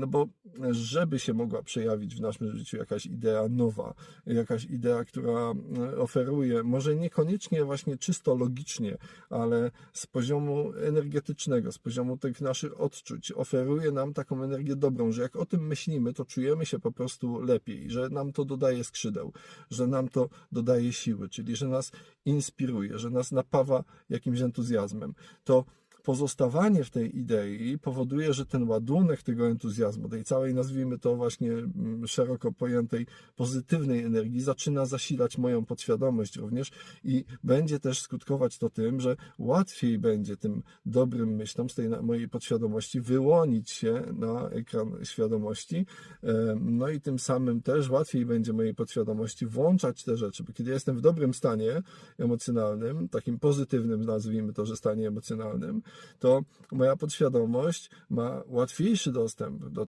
No bo żeby się mogła przejawić w naszym życiu jakaś idea nowa, jakaś idea, która e, oferuje, może niekoniecznie właśnie czysto logicznie, ale z poziomu energetycznego, z poziomu tych naszych odczuć, oferuje nam taką energię dobrą, że jak o tym myślimy, to czujemy się po prostu lepiej, że nam to dodaje skrzydeł, że nam to dodaje siły, czyli że nas inspiruje, że nas napawa jakimś entuzjazmem. To pozostawanie w tej idei powoduje, że ten ładunek tego entuzjazmu, tej całej, nazwijmy to właśnie mm, szeroko pojętej pozytywnej energii, zaczyna zasilać moją podświadomość również i będzie też skutkować to tym, że łatwiej będzie tym dobrym myślom z tej mojej podświadomości wyłonić się na ekran świadomości. E, No i tym samym też łatwiej będzie mojej podświadomości włączać te rzeczy, bo kiedy jestem w dobrym stanie emocjonalnym, takim pozytywnym, nazwijmy to, że stanie emocjonalnym, to moja podświadomość ma łatwiejszy dostęp do